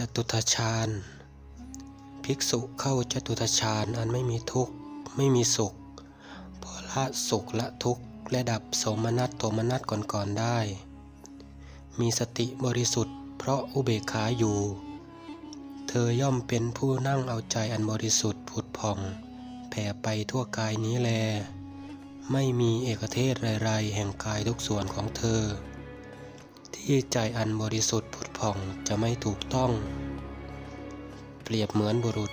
จตุตฌานภิกษุเข้าจตุตฌานอันไม่มีทุกข์ไม่มีสุขเพราะละสุขละทุกข์และดับโสมนัสโทมนัสก่อนๆได้ มีสติบริสุทธิ์เพราะอุเบกขาอยู่ เธอย่อมเป็นผู้นั่งเอาใจอันบริสุทธิ์ผุดผ่อง แผ่ไปทั่วกายนี้แล ไม่มีเอกเทศไรๆแห่งกายทุกส่วนของเธอ ที่ใจอันบริสุทธิ์ผุดผ่องจะไม่ถูกต้อง เปรียบเหมือนบุรุษ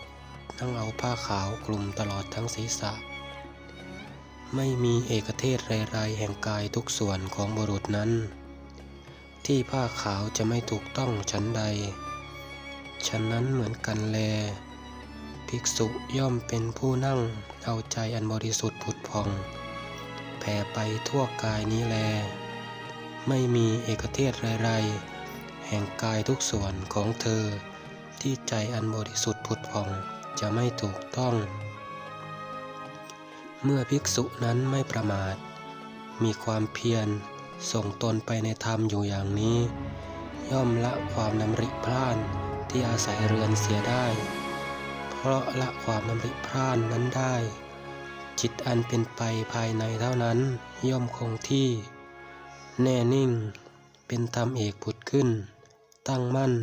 นั่งเอาผ้าขาวคลุมตลอดทั้งศีรษะ ไม่มีเอกเทศไรๆแห่งกายทุกส่วนของบุรุษนั้น ที่ผ้าขาวจะไม่ถูกต้องฉันใดฉะนั้นเหมือนกันแล ภิกษุย่อมเป็นผู้นั่งเอาใจอันบริสุทธิ์ผุดผ่อง แผ่ไปทั่วกายนี้แล ไม่มีเอกเทศไรๆแห่งกายทุกส่วนของเธอ ที่ใจอันบริสุทธิ์ผุดผ่องจะไม่ถูกต้อง เมื่อภิกษุนั้นไม่ประมาท มีความเพียรส่งตนไปในธรรมอยู่อย่างนี้ ย่อมละความนำริพลานที่อาศัยเรือนเสียได้ เพราะละความนำริพร่านนั้นได้ จิตอันเป็นไปภายในเท่านั้นย่อมคงที่ แน่นิ่ง เป็นธรรมเอกผุดขึ้น ตั้งมั่น